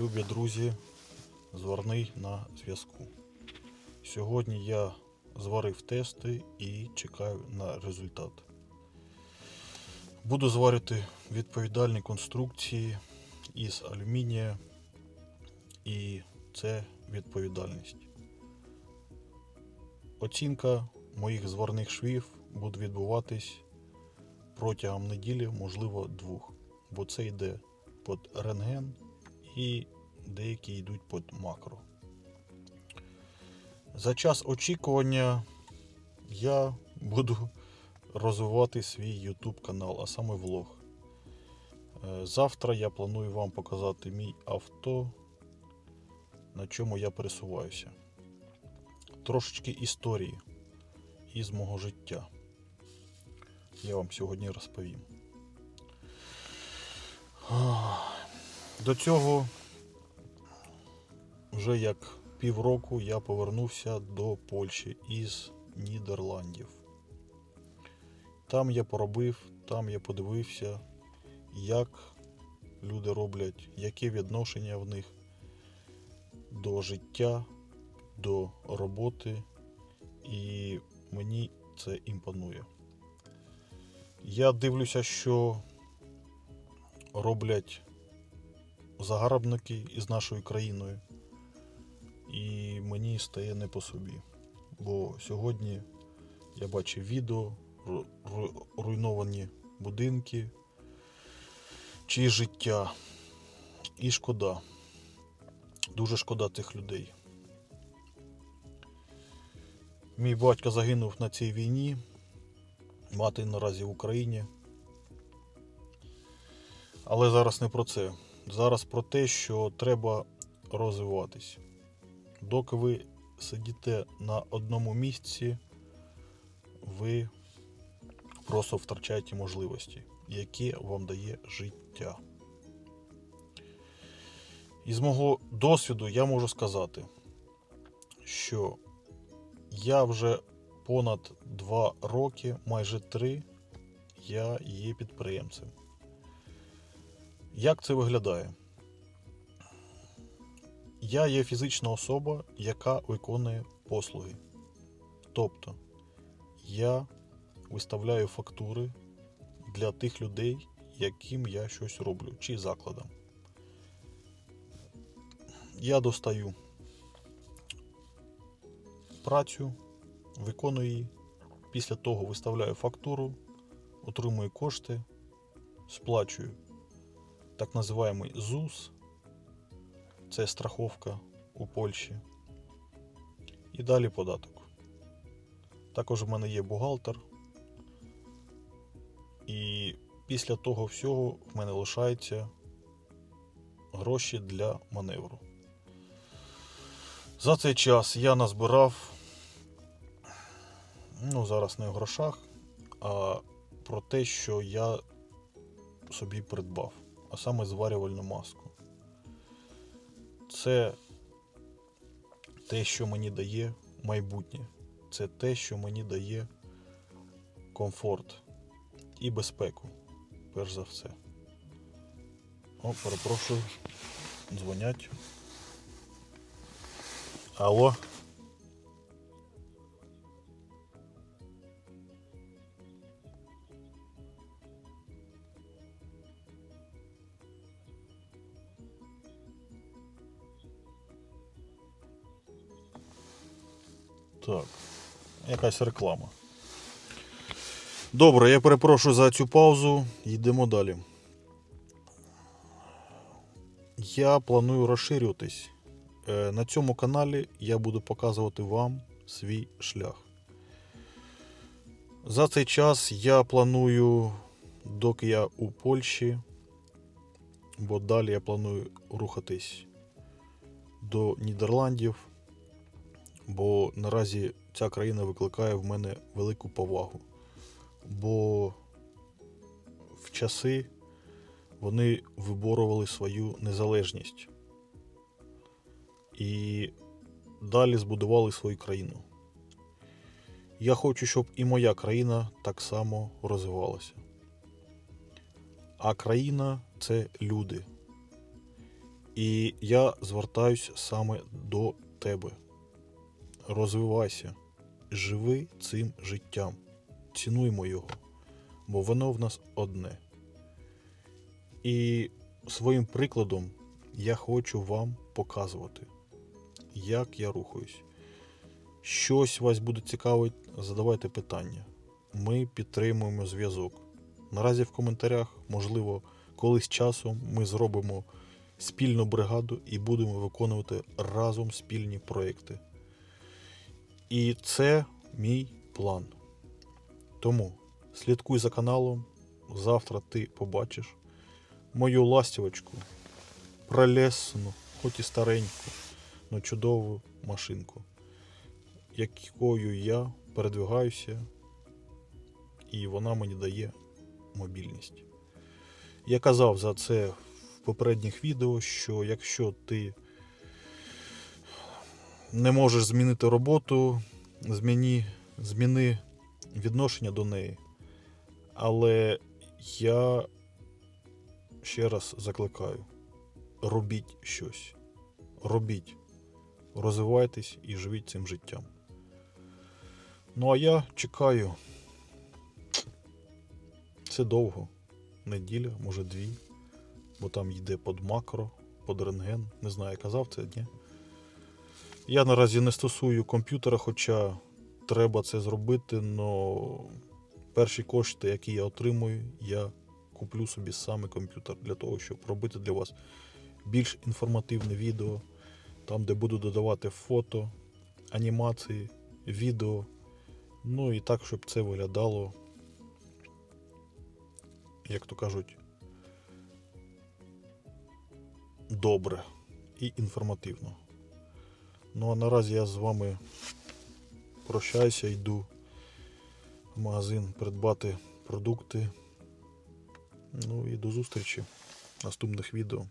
Любі друзі, зварний на зв'язку. Сьогодні я зварив тести і чекаю на результат. Буду зварити відповідальні конструкції із алюмінія, і це відповідальність. Оцінка моїх зварних швів буде відбуватись протягом неділі, можливо, двох. Бо це йде під рентген і деякі йдуть під макро. За час очікування я буду розвивати свій YouTube канал, а саме влог. Е, Завтра я планую вам показати мій авто, на чому я пересуваюся. Трошечки історії із мого життя. Я вам сьогодні розповім. До цього вже як півроку я повернувся до Польщі із Нідерландів. Там я поробив, там я подивився, як люди роблять, яке відношення в них до життя, до роботи, і мені це імпонує. Я дивлюся, що роблять загарбники із нашою країною, і мені стає не по собі. Бо сьогодні я бачив відео, ру- ру- руйновані будинки, чи життя. І шкода. Дуже шкода тих людей. Мій батько загинув на цій війні, мати наразі в Україні. Але зараз не про це. Зараз про те, що треба розвиватись. Доки ви сидите на одному місці, ви просто втрачаєте можливості, які вам дає життя. Із мого досвіду я можу сказати, що я вже понад два роки, майже три, я є підприємцем. Як це виглядає? Я є фізична особа, яка виконує послуги. Тобто я виставляю фактури для тих людей, яким я щось роблю, чи закладам. Я достаю працю, виконую її, після того виставляю фактуру, отримую кошти, сплачую так називаємий ЗУС, це страховка у Польщі. І далі податок. Також в мене є бухгалтер. І після того всього в мене лишаються гроші для маневру. За цей час я назбирав, ну, зараз не в грошах, а про те, що я собі придбав, а саме зварювальну маску. Це те, що мені дає майбутнє. Це те, що мені дає комфорт і безпеку, перш за все. О, перепрошую, дзвонять. Алло. Так, якась реклама. Добре, я перепрошую за цю паузу. Йдемо далі. Я планую розширюватись. Е, На цьому каналі я буду показувати вам свій шлях. За цей час я планую, доки я у Польщі, бо далі я планую рухатись до Нідерландів, бо наразі ця країна викликає в мене велику повагу. Бо в часи вони виборювали свою незалежність і далі збудували свою країну. Я хочу, щоб і моя країна так само розвивалася. А країна це люди. І я звертаюсь саме до тебе. Розвивайся, живи цим життям, цінуймо його, бо воно в нас одне. І своїм прикладом я хочу вам показувати, як я рухаюсь. Щось вас буде цікавить, задавайте питання. Ми підтримуємо зв'язок. Наразі в коментарях, можливо, колись часом ми зробимо спільну бригаду і будемо виконувати разом спільні проекти. І це мій план. Тому слідкуй за каналом. Завтра ти побачиш мою ластівочку, прелесну, хоч і стареньку, але чудову машинку, якою я передвигаюся, і вона мені дає мобільність. Я казав за це в попередніх відео, що якщо ти не можеш змінити роботу, зміни, зміни відношення до неї. Але я ще раз закликаю: робіть щось. Робіть, розвивайтесь і живіть цим життям. Ну а я чекаю. Це довго. Неділя, може дві. Бо там йде під макро, під рентген. Не знаю, казав це, ні. Я наразі не стосую комп'ютера, хоча треба це зробити, але перші кошти, які я отримую, я куплю собі саме комп'ютер для того, щоб робити для вас більш інформативне відео, там, де буду додавати фото, анімації, відео. Ну і так, щоб це виглядало, як то кажуть, добре і інформативно. Ну а наразі я з вами прощаюся, йду в магазин придбати продукти. Ну і до зустрічі в наступних відео.